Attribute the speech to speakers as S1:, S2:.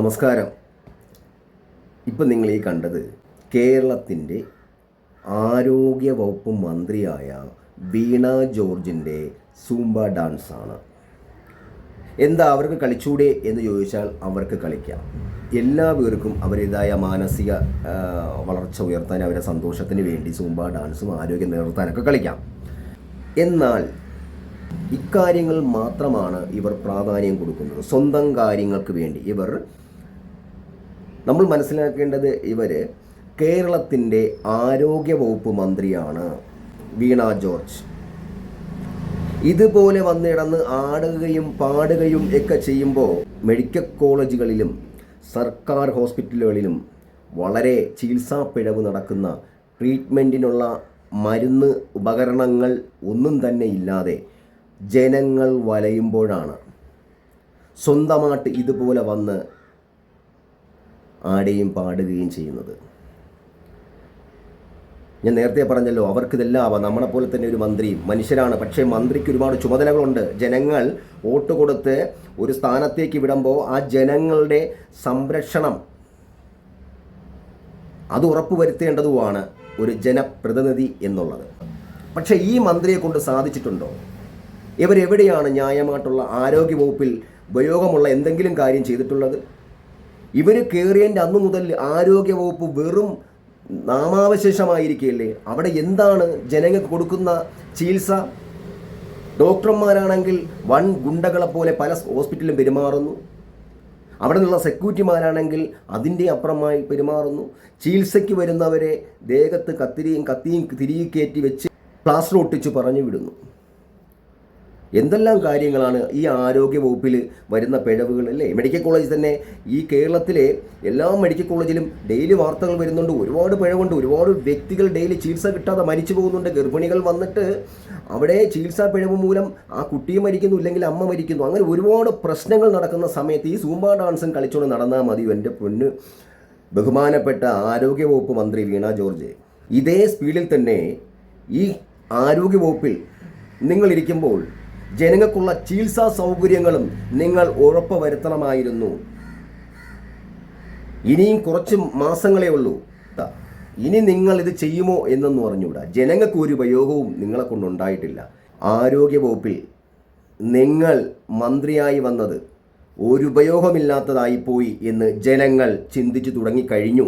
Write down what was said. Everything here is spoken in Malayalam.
S1: നമസ്കാരം. ഇപ്പം നിങ്ങൾ ഈ കണ്ടത് കേരളത്തിന്റെ ആരോഗ്യ വകുപ്പ് മന്ത്രിയായ വീണ ജോർജിന്റെ സൂംബ ഡാൻസാണ്. എന്താ അവർക്ക് കളിച്ചൂടെ എന്ന് ചോദിച്ചാൽ അവർക്ക് കളിക്കാം. എല്ലാ പേർക്കും അവരുടേതായ മാനസിക വളർച്ച ഉയർത്താൻ അവരുടെ സന്തോഷത്തിന് വേണ്ടി സൂംബ ഡാൻസും ആരോഗ്യം നിലനിർത്താനൊക്കെ കളിക്കാം. എന്നാൽ ഇക്കാര്യങ്ങൾ മാത്രമാണ് ഇവർ പ്രാധാന്യം കൊടുക്കുന്നത്. സ്വന്തം കാര്യങ്ങൾക്ക് വേണ്ടി ഇവർ നമ്മൾ മനസ്സിലാക്കേണ്ടത് ഇവർ കേരളത്തിന്റെ ആരോഗ്യ വകുപ്പ് മന്ത്രിയാണ് വീണ ജോർജ്. ഇതുപോലെ വന്നിടന്ന് ആടുകയും പാടുകയും ഒക്കെ ചെയ്യുമ്പോൾ മെഡിക്കൽ കോളേജുകളിലും സർക്കാർ ഹോസ്പിറ്റലുകളിലും വളരെ ചികിത്സാ പിഴവ് നടക്കുന്ന ട്രീറ്റ്മെന്റിനുള്ള മരുന്ന് ഉപകരണങ്ങൾ ഒന്നും തന്നെ ഇല്ലാതെ ജനങ്ങൾ വലയുമ്പോഴാണ്. സ്വന്തമായിട്ട് ഇതുപോലെ വന്ന് ആടുകയും പാടുകയും ചെയ്യുന്നത്. ഞാൻ നേരത്തെ പറഞ്ഞല്ലോ അവർക്കിതെല്ലാം ആവാം. നമ്മളെ പോലെ തന്നെ ഒരു മന്ത്രി മനുഷ്യരാണ്. പക്ഷേ മന്ത്രിക്ക് ഒരുപാട് ചുമതലകളുണ്ട്. ജനങ്ങൾ വോട്ട് കൊടുത്ത് ഒരു സ്ഥാനത്തേക്ക് വിടുമ്പോൾ ആ ജനങ്ങളുടെ സംരക്ഷണം അത് ഉറപ്പുവരുത്തേണ്ടതുമാണ് ഒരു ജനപ്രതിനിധി എന്നുള്ളത്. പക്ഷേ ഈ മന്ത്രിയെ കൊണ്ട് സാധിച്ചിട്ടുണ്ടോ? ഇവരെവിടെയാണ് ന്യായമായിട്ടുള്ള ആരോഗ്യ വകുപ്പിൽ ഉപയോഗമുള്ള എന്തെങ്കിലും കാര്യം ചെയ്തിട്ടുള്ളത്? ഇവർ കയറിയതിന്റെ അന്നു മുതൽ ആരോഗ്യ വകുപ്പ് വെറും നാമാവശേഷമായിരിക്കുകയല്ലേ? അവിടെ എന്താണ് ജനങ്ങൾക്ക് കൊടുക്കുന്ന ചികിത്സ? ഡോക്ടർമാരാണെങ്കിൽ വൺ ഗുണ്ടകളെ പോലെ പല ഹോസ്പിറ്റലും പെരുമാറുന്നു. അവിടെ നിന്നുള്ള സെക്യൂരിറ്റിമാരാണെങ്കിൽ അതിന്റെ അപ്പുറമായി പെരുമാറുന്നു. ചികിത്സയ്ക്ക് വരുന്നവരെ ദേഹത്ത് കത്തിരിയും കത്തിയും തിരികെ കയറ്റി വെച്ച് പ്ലാസ്റ്റർ ഒട്ടിച്ച് പറഞ്ഞു വിടുന്നു എന്തെല്ലാം കാര്യങ്ങളാണ് ഈ ആരോഗ്യ വകുപ്പിൽ വരുന്ന പിഴവുകൾ അല്ലേ? മെഡിക്കൽ കോളേജ് തന്നെ ഈ കേരളത്തിലെ എല്ലാ മെഡിക്കൽ കോളേജിലും ഡെയിലി വാർത്തകൾ വരുന്നുണ്ട്. ഒരുപാട് പിഴവുണ്ട്. ഒരുപാട് വ്യക്തികൾ ഡെയിലി ചികിത്സ കിട്ടാതെ മരിച്ചു പോകുന്നുണ്ട്. ഗർഭിണികൾ വന്നിട്ട് അവിടെ ചികിത്സാ പിഴവ് മൂലം ആ കുട്ടിയും മരിക്കുന്നു ഇല്ലെങ്കിൽ അമ്മ മരിക്കുന്നു. അങ്ങനെ ഒരുപാട് പ്രശ്നങ്ങൾ നടക്കുന്ന സമയത്ത് ഈ സൂംബ ഡാൻസും കളിച്ചുകൊണ്ട് നടന്നാൽ മതി എന്റെ പൊന്ന്. ബഹുമാനപ്പെട്ട ആരോഗ്യ വകുപ്പ് മന്ത്രി വീണ ജോർജ് ഇതേ സ്പീഡിൽ തന്നെ ഈ ആരോഗ്യ വകുപ്പിൽ നിങ്ങളിരിക്കുമ്പോൾ ജനങ്ങൾക്കുള്ള ചികിത്സാ സൗകര്യങ്ങളും നിങ്ങൾ ഉറപ്പ് വരുത്തണമായിരുന്നു ഇനിയും കുറച്ച് മാസങ്ങളേ ഉള്ളൂ. ഇനി നിങ്ങൾ ഇത് ചെയ്യുമോ എന്നൊന്നും പറഞ്ഞുകൂടാ ജനങ്ങൾക്ക് ഒരു ഉപയോഗവും നിങ്ങളെ കൊണ്ടുണ്ടായിട്ടില്ല ആരോഗ്യ വകുപ്പിൽ നിങ്ങൾ മന്ത്രിയായി വന്നത് ഒരു ഉപയോഗമില്ലാത്തതായി പോയി എന്ന് ജനങ്ങൾ ചിന്തിച്ചു തുടങ്ങിക്കഴിഞ്ഞു.